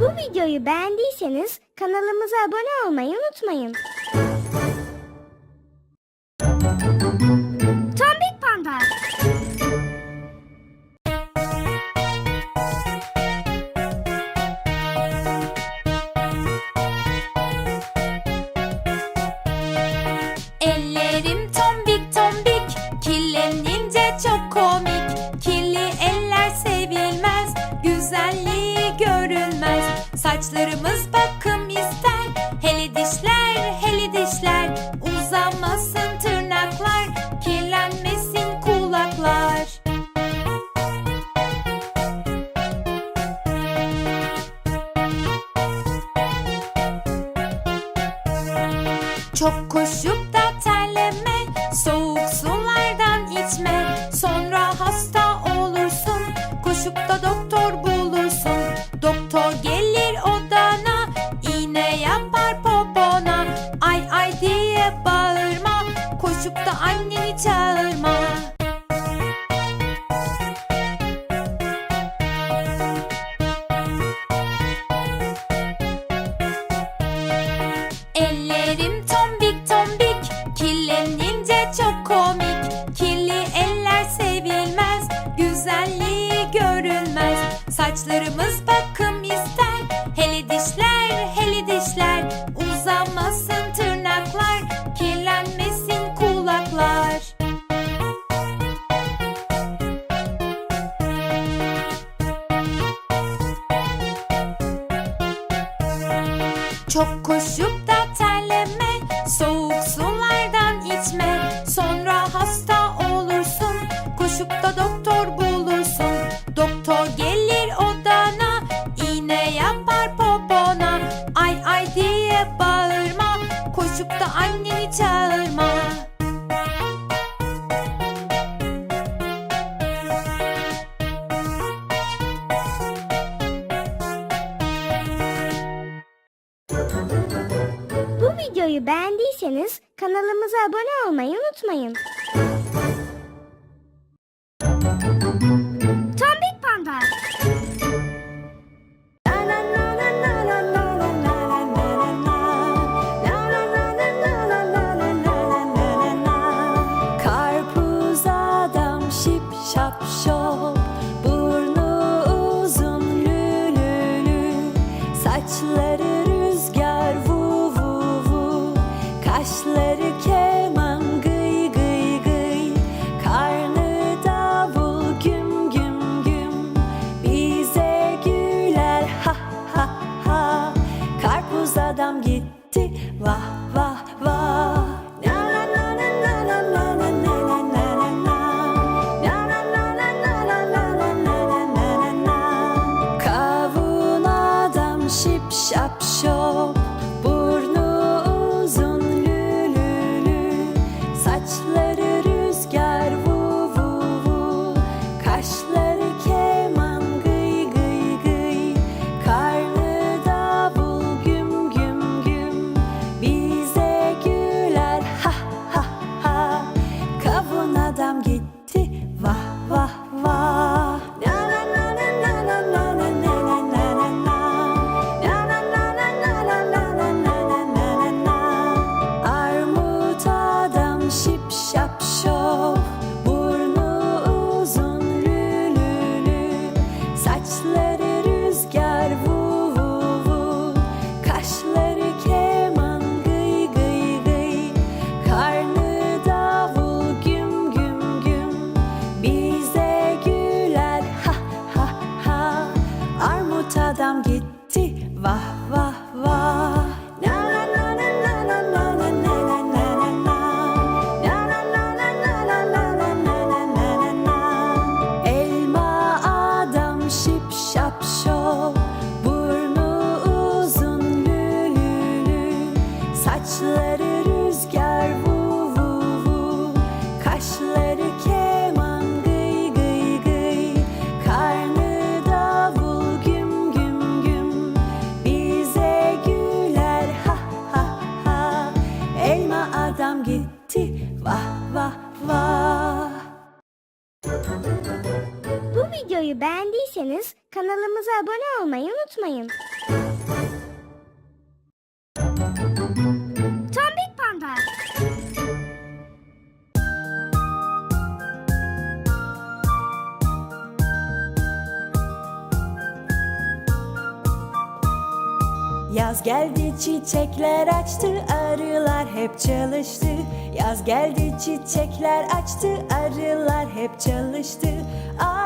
Bu videoyu beğendiyseniz kanalımıza abone olmayı unutmayın. komik. Kirli eller sevilmez Güzelliği görülmez. Saçlarımız bakım ister Hele dişler hele dişler. Uzamasın tırnaklar Kirlenmesin kulaklar. Çok koşup doktor bulursun. Doktor gelir odana iğne yapar popona. Ay ay diye bağırma Koşup da anneni çağırma. Bu videoyu beğendiyseniz kanalımıza abone olmayı unutmayın. Tombik Panda. Karpuz adam şip şap şop Burnu uzun lülülü. Saçları isterseniz kanalımıza abone olmayı unutmayın. Tombik Panda. Yaz geldi çiçekler açtı arılar hep çalıştı. Yaz geldi çiçekler açtı arılar hep çalıştı. Aa,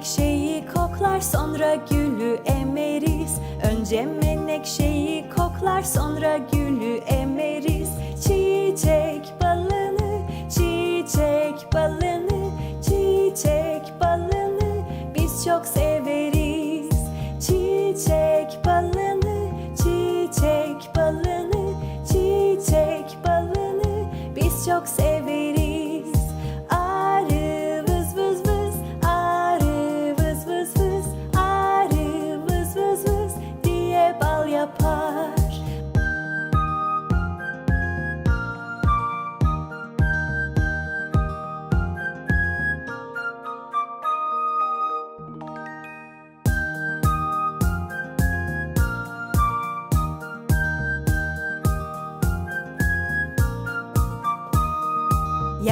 menekşeyi koklar sonra gülü emeriz. Önce menekşeyi koklar sonra gülü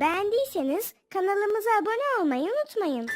Beğendiyseniz kanalımıza abone olmayı unutmayın.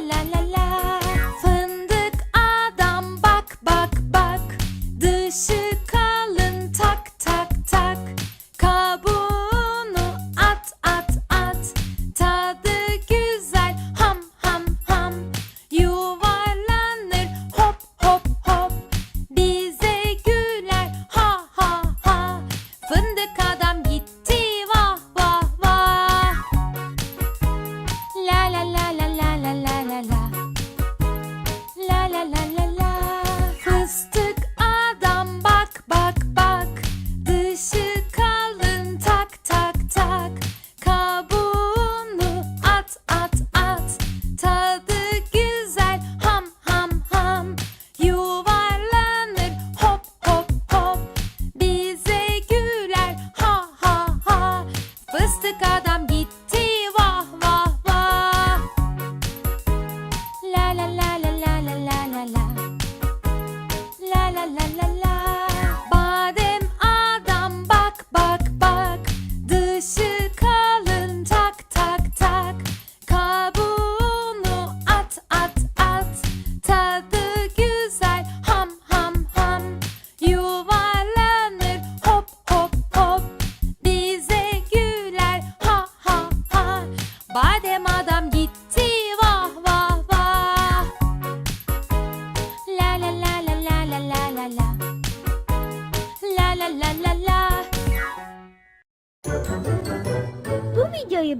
la la artık adam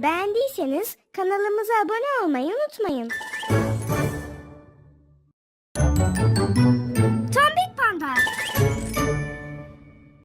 Beğendiyseniz kanalımıza abone olmayı unutmayın.